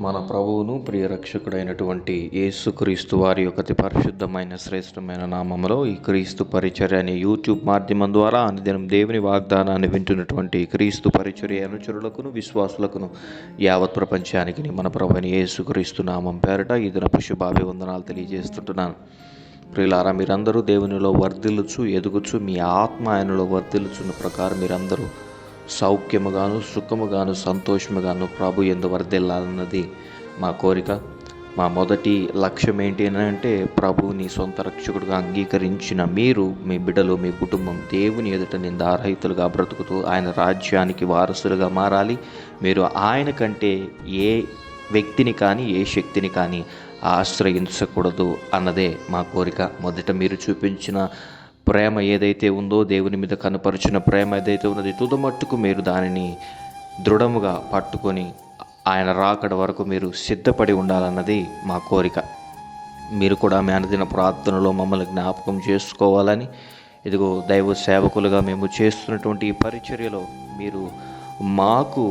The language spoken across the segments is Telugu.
మన ప్రభువును ప్రియరక్షకుడైనటువంటి యేసుక్రీస్తు వారి యొక్క అతి పరిశుద్ధమైన శ్రేష్టమైన నామంలో ఈ క్రీస్తు పరిచర్య అనే యూట్యూబ్ మాధ్యమం ద్వారా అనుదినం దేవుని వాగ్దానాన్ని వింటున్నటువంటి క్రీస్తు పరిచర్య అనుచరులకును విశ్వాసులకును యావత్ ప్రపంచానికి మన ప్రభుని యేసుక్రీస్తు నామం పేరట ఈ దినపు శుభాభివందనాలు తెలియజేస్తుంటున్నాను. ప్రియులారా మీరందరూ దేవునిలో వర్ధిల్లుచు ఎదుగుచు మీ ఆత్మ ఆయనలో వర్ధిల్లుచున్న ప్రకారం మీరందరూ సౌఖ్యముగాను సుఖముగాను సంతోషముగాను ప్రభు ఎందు వర్ధిల్లాలన్నది మా కోరిక. మా మొదటి లక్ష్యం ఏంటి అని అంటే ప్రభువుని సొంత రక్షకుడుగా అంగీకరించిన మీరు మీ బిడ్డలు మీ కుటుంబం దేవుని ఎదుట నిందారహితులుగా బ్రతుకుతూ ఆయన రాజ్యానికి వారసులుగా మారాలి. మీరు ఆయన కంటే ఏ వ్యక్తిని కానీ ఏ శక్తిని కానీ ఆశ్రయించకూడదు అన్నదే మా కోరిక. మొదట మీరు చూపించిన ప్రేమ ఏదైతే ఉందో దేవుని మీద కనపరిచిన ప్రేమ ఏదైతే ఉన్నది తుదమట్టుకు మీరు దానిని దృఢముగా పట్టుకొని ఆయన రాకడ వరకు మీరు సిద్ధపడి ఉండాలన్నది మా కోరిక. మీరు కూడా మీ అనుదిన ప్రార్థనలో మమ్మల్ని జ్ఞాపకం చేసుకోవాలని ఇదిగో దైవ సేవకులుగా మేము చేస్తున్నటువంటి ఈ పరిచర్యలో మీరు మాకు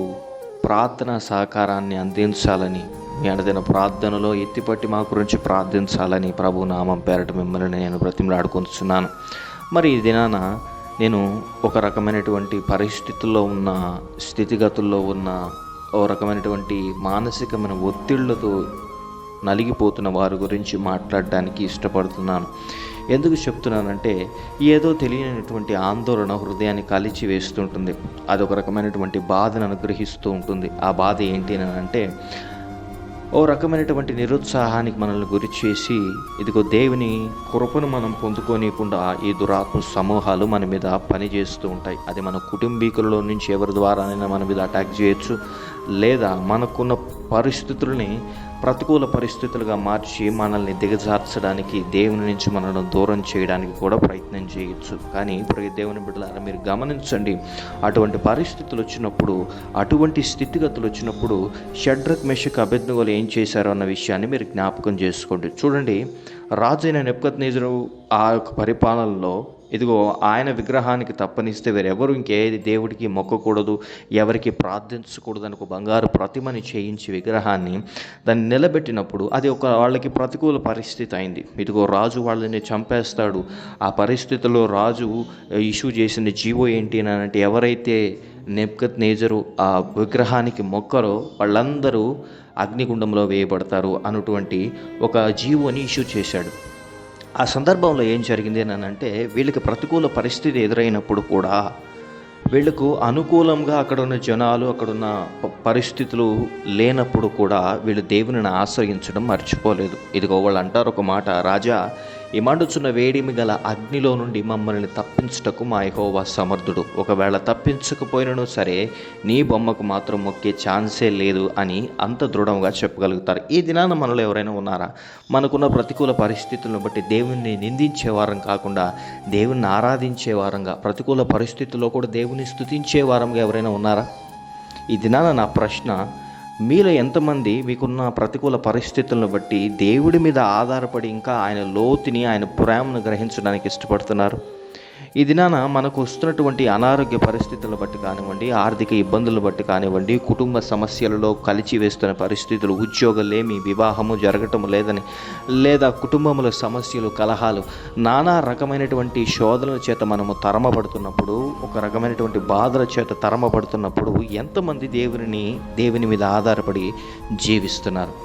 ప్రార్థన సహకారాన్ని అందించాలని మీ అనుదిన ప్రార్థనలో ఎత్తిపట్టి మా గురించి ప్రార్థించాలని ప్రభు నామం పేరట మిమ్మల్ని నేను బ్రతిమలాడుకుంటున్నాను మరి ఈ దినాన నేను ఒక రకమైనటువంటి పరిస్థితుల్లో ఉన్న స్థితిగతుల్లో ఉన్న ఓ రకమైనటువంటి మానసికమైన ఒత్తిళ్ళతో నలిగిపోతున్న వారి గురించి మాట్లాడడానికి ఇష్టపడుతున్నాను. ఎందుకు చెప్తున్నానంటే ఏదో తెలియనటువంటి ఆందోళన హృదయాన్ని కలిచి వేస్తుంటుంది. అదొక రకమైనటువంటి బాధను అనుగ్రహిస్తూ ఉంటుంది. ఆ బాధ ఏంటి అని అంటే ఓ రకమైనటువంటి నిరుత్సాహానికి మనల్ని గురి చేసి ఇదిగో దేవుని కృపను మనం పొందుకోనికుండా ఈ దురాత్మ సమూహాలు మన మీద పనిచేస్తూ ఉంటాయి. అది మన కుటుంబీకులలో నుంచి ఎవరి ద్వారానైనా మన మీద అటాక్ చేయొచ్చు. లేదా మనకున్న పరిస్థితుల్ని ప్రతికూల పరిస్థితులుగా మార్చి మనల్ని దిగజార్చడానికి దేవుని నుంచి మనల్ని దూరం చేయడానికి కూడా ప్రయత్నం చేయొచ్చు. కానీ ఇప్పుడు దేవుని బిడ్డలారా మీరు గమనించండి అటువంటి పరిస్థితులు వచ్చినప్పుడు అటువంటి స్థితిగతులు వచ్చినప్పుడు షడ్రక్ మెషక్ అభ్యర్థులు ఏం చేశారో అన్న విషయాన్ని మీరు జ్ఞాపకం చేసుకోండి. చూడండి రాజైన నెప్కత్ ఆ యొక్క పరిపాలనలో ఇదిగో ఆయన విగ్రహానికి తప్పనిస్తే వేరెవరు ఇంకే దేవుడికి మొక్కకూడదు ఎవరికి ప్రార్థించకూడదు అని ఒక బంగారు ప్రతిమని చేయించి విగ్రహాన్ని దాన్ని నిలబెట్టినప్పుడు అది ఒక వాళ్ళకి ప్రతికూల పరిస్థితి అయింది. ఇదిగో రాజు వాళ్ళని చంపేస్తాడు. ఆ పరిస్థితిలో రాజు ఇష్యూ చేసిన జీవో ఏంటి అని అంటే ఎవరైతే నెప్కత్ నేజరు ఆ విగ్రహానికి మొక్కరో వాళ్ళందరూ అగ్నిగుండంలో వేయబడతారు అన్నటువంటి ఒక జీవోని ఇష్యూ చేశాడు. ఆ సందర్భంలో ఏం జరిగింది అని అంటే వీళ్ళకి ప్రతికూల పరిస్థితి ఎదురైనప్పుడు కూడా వీళ్ళకు అనుకూలంగా అక్కడ ఉన్న జనాలు అక్కడున్న పరిస్థితులు లేనప్పుడు కూడా వీళ్ళు దేవునిని ఆశ్రయించడం మర్చిపోలేదు. ఇదిగో వాళ్ళు అంటారు ఒక మాట రాజా ఇమండుచున్న వేడిమి గల అగ్నిలో నుండి మమ్మల్ని తప్పించుటకు మా యెహోవా సమర్థుడు. ఒకవేళ తప్పించకపోయినను సరే నీ బొమ్మకు మాత్రం మొక్కే ఛాన్సే లేదు అని అంత దృఢంగా చెప్పగలుగుతారు. ఈ దినాన మనలో ఎవరైనా ఉన్నారా? మనకున్న ప్రతికూల పరిస్థితులను బట్టి దేవుణ్ణి నిందించే వారం కాకుండా దేవుణ్ణి ఆరాధించే వారంగా ప్రతికూల పరిస్థితుల్లో కూడా దేవుని స్తుతించే వారంగా ఎవరైనా ఉన్నారా? ఈ దినాన నా ప్రశ్న మీలో ఎంతమంది మీకున్న ప్రతికూల పరిస్థితులను బట్టి దేవుడి మీద ఆధారపడి ఇంకా ఆయన లోతుని ఆయన ప్రేమను గ్రహించడానికి ఇష్టపడుతున్నారు? ఈ దినాన మనకు వస్తున్నటువంటి అనారోగ్య పరిస్థితులను బట్టి కానివ్వండి ఆర్థిక ఇబ్బందులను బట్టి కానివ్వండి కుటుంబ సమస్యలలో కలిచి వేస్తున్న పరిస్థితులు ఉద్యోగలేమి వివాహము జరగటం లేదని లేదా కుటుంబంలో సమస్యలు కలహాలు నానా రకమైనటువంటి శోధనల చేత మనము తరమబడుతున్నప్పుడు ఒక రకమైనటువంటి బాధల చేత తరమబడుతున్నప్పుడు ఎంతమంది దేవుని దేవుని మీద ఆధారపడి జీవిస్తున్నారు?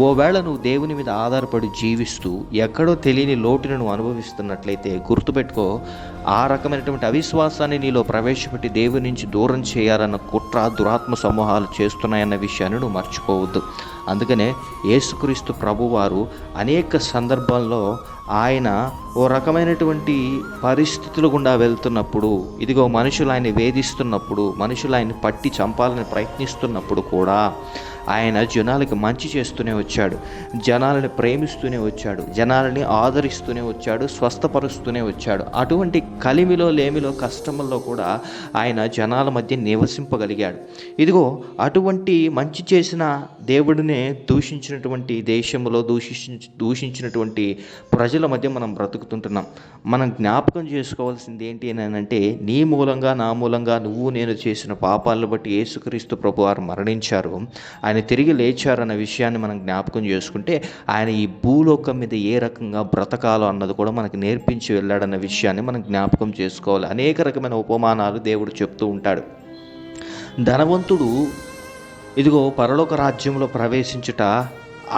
ఓవేళ నువ్వు దేవుని మీద ఆధారపడి జీవిస్తూ ఎక్కడో తెలియని లోటును నువ్వు అనుభవిస్తున్నట్లయితే గుర్తుపెట్టుకో ఆ రకమైనటువంటి అవిశ్వాసాన్ని నీలో ప్రవేశపెట్టి దేవుని నుంచి దూరం చేయాలన్న కుట్ర దురాత్మ సమూహాలు చేస్తున్నాయన్న విషయాన్ని నువ్వు మర్చిపోవద్దు. అందుకనే యేసుక్రీస్తు ప్రభువారు అనేక సందర్భాల్లో ఆయన ఓ రకమైనటువంటి పరిస్థితులు గుండా వెళ్తున్నప్పుడు ఇదిగో మనుషులు ఆయన వేధిస్తున్నప్పుడు మనుషులు ఆయన పట్టి చంపాలని ప్రయత్నిస్తున్నప్పుడు కూడా ఆయన జనాలకి మంచి చేస్తూనే వచ్చాడు. జనాలని ప్రేమిస్తూనే వచ్చాడు. జనాలని ఆదరిస్తూనే వచ్చాడు. స్వస్థపరుస్తూనే వచ్చాడు. అటువంటి కలిమిలో లేమిలో కష్టముల్లో కూడా ఆయన జనాల మధ్య నివసింపగలిగాడు. ఇదిగో అటువంటి మంచి చేసిన దేవుడినే దూషించినటువంటి దేశంలో దూషించి దూషించినటువంటి ప్రజల మధ్య మనం బ్రతుకుతుంటున్నాం. మనం జ్ఞాపకం చేసుకోవాల్సింది ఏంటి అని అంటే నీ మూలంగా నా మూలంగా నువ్వు నేను చేసిన పాపాలను బట్టి యేసుక్రీస్తు ప్రభు వారు మరణించారు. ఆయన తిరిగి లేచారన్న విషయాన్ని మనం జ్ఞాపకం చేసుకుంటే ఆయన ఈ భూలోకం మీద ఏ రకంగా బ్రతకాలో అన్నది కూడా మనకు నేర్పించి వెళ్ళాడన్న విషయాన్ని మనం జ్ఞాపకం చేసుకోవాలి. అనేక రకమైన ఉపమానాలు దేవుడు చెప్తూ ఉంటాడు. ధనవంతుడు ఇదిగో పరలోక రాజ్యంలో ప్రవేశించుట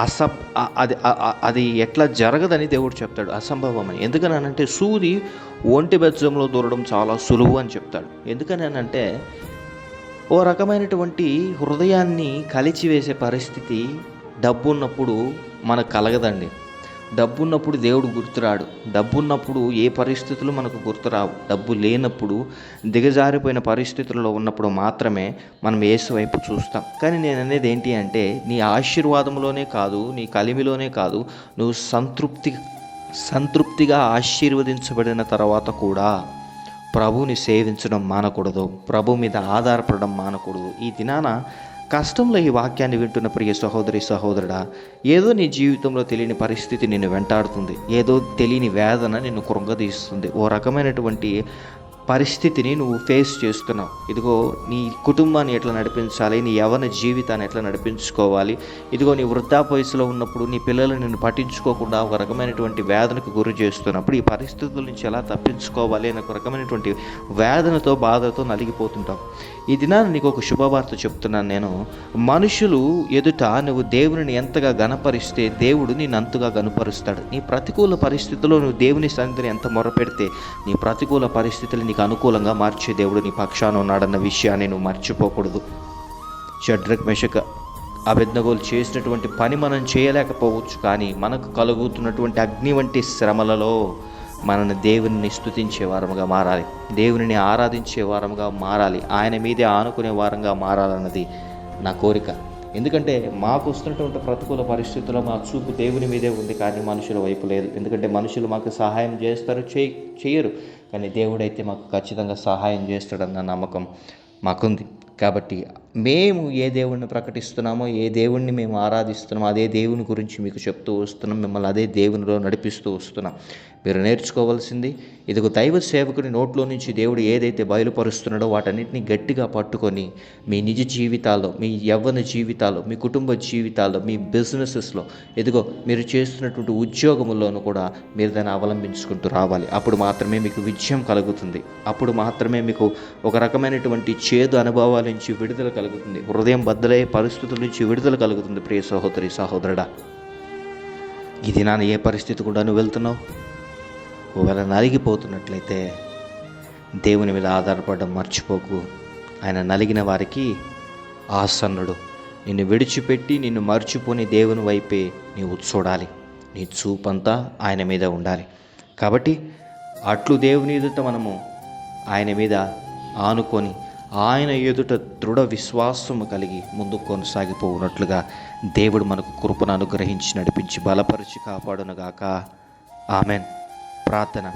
అసబ్ అది అది ఎట్లా జరగదని దేవుడు చెప్తాడు. అసంభవమని. ఎందుకనంటే సూది ఒంటి బెజ్జంలో దూరడం చాలా సులువు అని చెప్తాడు. ఎందుకనంటే ఓ రకమైనటువంటి హృదయాన్ని కలిచివేసే పరిస్థితి డబ్బు ఉన్నప్పుడు మనకు కలగదండి. డబ్బు ఉన్నప్పుడు దేవుడు గుర్తురాడు. డబ్బు ఉన్నప్పుడు ఏ పరిస్థితులు మనకు గుర్తురావు. డబ్బు లేనప్పుడు దిగజారిపోయిన పరిస్థితుల్లో ఉన్నప్పుడు మాత్రమే మనం ఏసు వైపు చూస్తాం. కానీ నేను అనేది ఏంటి అంటే నీ ఆశీర్వాదంలోనే కాదు నీ కలిమిలోనే కాదు నువ్వు సంతృప్తి సంతృప్తిగా ఆశీర్వదించబడిన తర్వాత కూడా ప్రభువుని సేవించడం మానకూడదు. ప్రభు మీద ఆధారపడడం మానకూడదు. ఈ దినాన కష్టంలో ఈ వాక్యాన్ని వింటున్న ప్రియ సహోదరి సహోదరుడా ఏదో నీ జీవితంలో తెలియని పరిస్థితి నిన్ను వెంటాడుతుంది. ఏదో తెలియని వేదన నిన్ను కృంగదీస్తుంది. ఓ రకమైనటువంటి పరిస్థితిని నువ్వు ఫేస్ చేస్తున్నావు. ఇదిగో నీ కుటుంబాన్ని ఎట్లా నడిపించాలి? నీ యవన జీవితాన్ని ఎట్లా నడిపించుకోవాలి? ఇదిగో నీ వృద్ధాప వయసులో ఉన్నప్పుడు నీ పిల్లలు నిన్ను పట్టించుకోకుండా ఒక రకమైనటువంటి వేదనకు గురి చేస్తున్నప్పుడు ఈ పరిస్థితుల నుంచి ఎలా తప్పించుకోవాలి అనే ఒక రకమైనటువంటి వేదనతో బాధతో నలిగిపోతుంటావు. ఈ దినాన్ని నీకు ఒక శుభవార్త చెప్తున్నాను నేను. మనుషులు ఎదుట నువ్వు దేవుని ఎంతగా గనపరిస్తే దేవుడు నేను అంతగా గనపరుస్తాడు నీ ప్రతికూల పరిస్థితుల్లో నువ్వు దేవుని సన్నిధిని ఎంత మొరపెడితే నీ ప్రతికూల పరిస్థితులు నీకు అనుకూలంగా మార్చే దేవుడు నీ పక్షాన ఉన్నాడన్న విషయాన్ని నువ్వు మర్చిపోకూడదు. షడ్రక్ మెషక అభిజ్ఞగోలు చేసినటువంటి పని మనం చేయలేకపోవచ్చు కానీ మనకు కలుగుతున్నటువంటి అగ్ని వంటి శ్రమలలో మనని దేవుని స్తుతించే వారముగా మారాలి. దేవునిని ఆరాధించే వారముగా మారాలి. ఆయన మీదే ఆనుకునే వారంగా మారాలన్నది నా కోరిక. ఎందుకంటే మాకు వస్తున్నటువంటి ప్రతికూల పరిస్థితుల్లో మా చూపు దేవుని మీదే ఉంది కానీ మనుషుల వైపు లేదు. ఎందుకంటే మనుషులు మాకు సహాయం చేస్తారు చేయ చేయరు. కానీ దేవుడైతే మాకు ఖచ్చితంగా సహాయం చేస్తాడన్న నమ్మకం మాకుంది. కాబట్టి మేము ఏ దేవుణ్ణి ప్రకటిస్తున్నామో ఏ దేవుణ్ణి మేము ఆరాధిస్తున్నామో అదే దేవుని గురించి మీకు చెప్తూ వస్తున్నాం. మిమ్మల్ని అదే దేవునిలో నడిపిస్తూ వస్తున్నాం. మీరు నేర్చుకోవాల్సింది ఇదిగో దైవ సేవకుని నోట్లో నుంచి దేవుడు ఏదైతే బయలుపరుస్తున్నాడో వాటన్నిటిని గట్టిగా పట్టుకొని మీ నిజ జీవితాల్లో మీ యవ్వన జీవితాల్లో మీ కుటుంబ జీవితాల్లో మీ బిజినెసెస్లో ఇదిగో మీరు చేస్తున్నటువంటి ఉద్యోగముల్లోనూ కూడా మీరు దాన్ని అవలంబించుకుంటూ రావాలి. అప్పుడు మాత్రమే మీకు విజయం కలుగుతుంది. అప్పుడు మాత్రమే మీకు ఒక రకమైనటువంటి చేదు అనుభవాల నుంచి విడుదల కలుగుతుంది. హృదయం బద్దలయ్యే పరిస్థితుల నుంచి విడుదల కలుగుతుంది ప్రియ సహోదరి సహోదరుడా. ఈ నాన్న ఏ పరిస్థితి కూడా నువ్వు వెళ్తున్నావు? ఒకవేళ నలిగిపోతున్నట్లయితే దేవుని మీద ఆధారపడడం మర్చిపోకు. ఆయన నలిగిన వారికి ఆసన్నుడు. నిన్ను విడిచిపెట్టి నిన్ను మర్చిపోని దేవుని వైపే నీవు చూడాలి. నీ చూపంతా ఆయన మీద ఉండాలి. కాబట్టి అట్లు దేవుని ఎదుట మనము ఆయన మీద ఆనుకొని ఆయన ఎదుట దృఢ విశ్వాసము కలిగి ముందుకు కొనసాగిపోవునట్లుగా దేవుడు మనకు కృపను అనుగ్రహించి నడిపించి బలపరిచి కాపాడునుగాక. ఆమెన్. ప్రార్థన.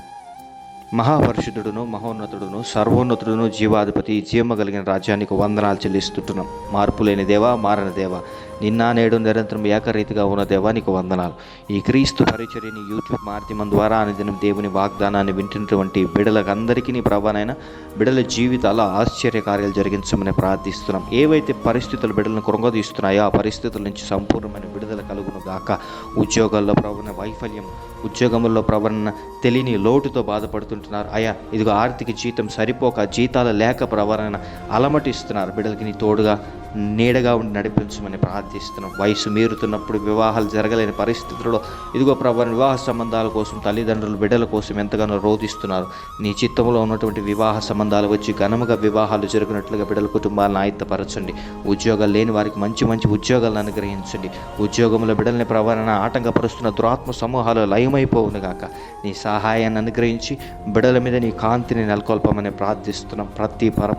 మహాపరిశుద్ధుడును మహోన్నతుడును సర్వోన్నతుడును జీవాధిపతి జీవమ కలిగిన రాజ్యానికి వందనాలు చెల్లిస్తుంటున్నాం. మార్పు లేని దేవా మారని దేవా నిన్న నేడు నిరంతరం ఏకరీతిగా ఉన్న దేవా నీకు వందనాలు. ఈ క్రీస్తు పరిచర్యని యూట్యూబ్ మాధ్యమం ద్వారా అనుదినం దేవుని వాగ్దానాన్ని వింటున్నటువంటి బిడలకందరికీ నీ ప్రభానైనా బిడల జీవితాల ఆశ్చర్య కార్యాలు జరిగించమని ప్రార్థిస్తున్నాం. ఏవైతే పరిస్థితులు బిడలను కృంగదీస్తున్నాయో ఆ పరిస్థితుల నుంచి సంపూర్ణమైన విడుదల కలుగును గాక. ఉద్యోగాల్లో ప్రభుత్వ వైఫల్యం ఉద్యోగంలో ప్రవరణ తెలియని లోటుతో బాధపడుతుంటున్నారు. అయా ఇదిగో ఆర్థిక జీతం సరిపోక జీతాల లేక ప్రవరణ అలమటిస్తున్నారు. బిడ్డలకి నీ తోడుగా నీడగా ఉండి నడిపించమని ప్రార్థిస్తున్నాం. వయసు మీరుతున్నప్పుడు వివాహాలు జరగలేని పరిస్థితుల్లో ఇదిగో ప్రభావ వివాహ సంబంధాల కోసం తల్లిదండ్రులు బిడ్డల కోసం ఎంతగానో రోధిస్తున్నారు. నీ చిత్తంలో ఉన్నటువంటి వివాహ సంబంధాలు వచ్చి ఘనముగా వివాహాలు జరిగినట్లుగా బిడ్డల కుటుంబాలను ఆయుత్తపరచండి ఉద్యోగాలు లేని వారికి మంచి మంచి ఉద్యోగాలను అనుగ్రహించండి. ఉద్యోగంలో బిడ్డలని ప్రవరణ ఆటంకపరుస్తున్న దురాత్మ సమూహాలు లయమైపోవును గాక నీ సహాయాన్ని అనుగ్రహించి బిడల మీద నీ కాంతిని నెలకొల్పమని ప్రార్థిస్తున్నాం. ప్రతి పర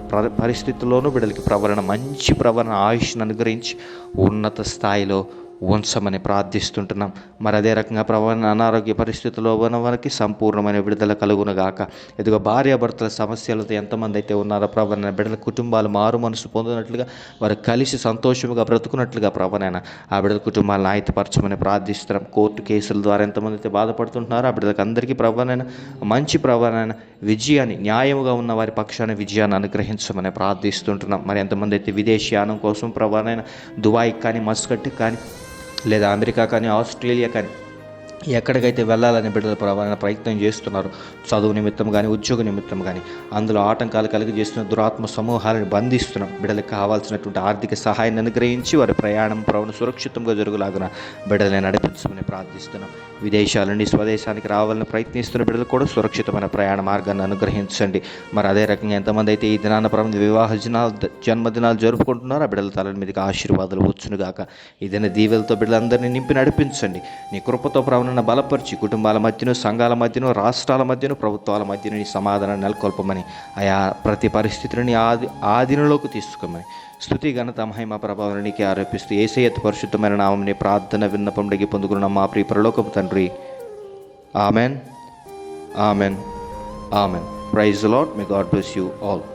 పరిస్థితుల్లోనూ బిడ్డలకి ప్రవరణ మంచి ప్రవరణ ఆయుష్ను అనుగ్రహించి ఉన్నత స్థాయిలో ఉంచమని ప్రార్థిస్తుంటున్నాం. మరి అదే రకంగా ప్రభావ అనారోగ్య పరిస్థితుల్లో ఉన్న వారికి సంపూర్ణమైన విడుదల కలుగునుగాక. ఇదిగో భార్యాభర్తల సమస్యలతో ఎంతమంది అయితే ఉన్నారో ప్రభావ బిడ్డల కుటుంబాలు మారు మనసు పొందినట్లుగా వారు కలిసి సంతోషముగా బ్రతుకున్నట్లుగా ప్రభనైనా ఆ బిడ్డల కుటుంబాలను ఆయతపరచమని ప్రార్థిస్తున్నాం. కోర్టు కేసుల ద్వారా ఎంతమంది అయితే బాధపడుతుంటున్నారో ఆ బిడ్డలకు అందరికీ ప్రభానైనా మంచి ప్రభానైనా విజయాన్ని న్యాయముగా ఉన్న వారి పక్షాన విజయాన్ని అనుగ్రహించమని ప్రార్థిస్తుంటున్నాం. మరి ఎంతమంది అయితే విదేశీయానం కోసం ప్రభానైనా దుబాయ్ కానీ మస్కట్ కానీ లేదా అమెరికా కానీ ఆస్ట్రేలియా కానీ ఎక్కడికైతే వెళ్ళాలని బిడ్డలు ప్రభావం ప్రయత్నం చేస్తున్నారు చదువు నిమిత్తం కానీ ఉద్యోగ నిమిత్తం కానీ అందులో ఆటంకాలు కలిగజేస్తున్న దురాత్మ సమూహాలను బంధిస్తున్నాం. బిడ్డలకు కావాల్సినటువంటి ఆర్థిక సహాయాన్ని అనుగ్రహించి వారి ప్రయాణం ప్రవణ సురక్షితంగా జరుగులాగున బిడ్డలని నడిపించమని ప్రార్థిస్తున్నాం. విదేశాల నుండి స్వదేశానికి రావాలని ప్రయత్నిస్తున్న బిడ్డలు కూడా సురక్షితమైన ప్రయాణ మార్గాన్ని అనుగ్రహించండి. మరి అదే రకంగా ఎంతమంది అయితే ఈ దినాన ప్రభు వివాహ దినాలు జన్మదినాలు జరుపుకుంటున్నారో ఆ బిడ్డల తల మీదకి ఆశీర్వాదాలు వచ్చునుగాక. ఇదైనా దీవెలతో బిడ్డలందరినీ నింపి నడిపించండి. నీ కృపతో సమాధానాన్ని బలపరిచి కుటుంబాల మధ్యను సంఘాల మధ్యను రాష్ట్రాల మధ్యను ప్రభుత్వాల మధ్యను ఈ సమాధానం నెలకొల్పమని ఆయా ప్రతి పరిస్థితులని ఆది ఆధీనంలోకి తీసుకోమని స్థుతి ఘనత మహిమ ప్రభావం నీకే ఆరోపిస్తూ ఏసయ్యత్ పరిశుద్ధమైన నామని ప్రార్థన విన్నపండికి పొందుకున్న మా ప్రియ పరలోకపు తండ్రి. Amen. Amen. Amen. Praise lord may God bless you all.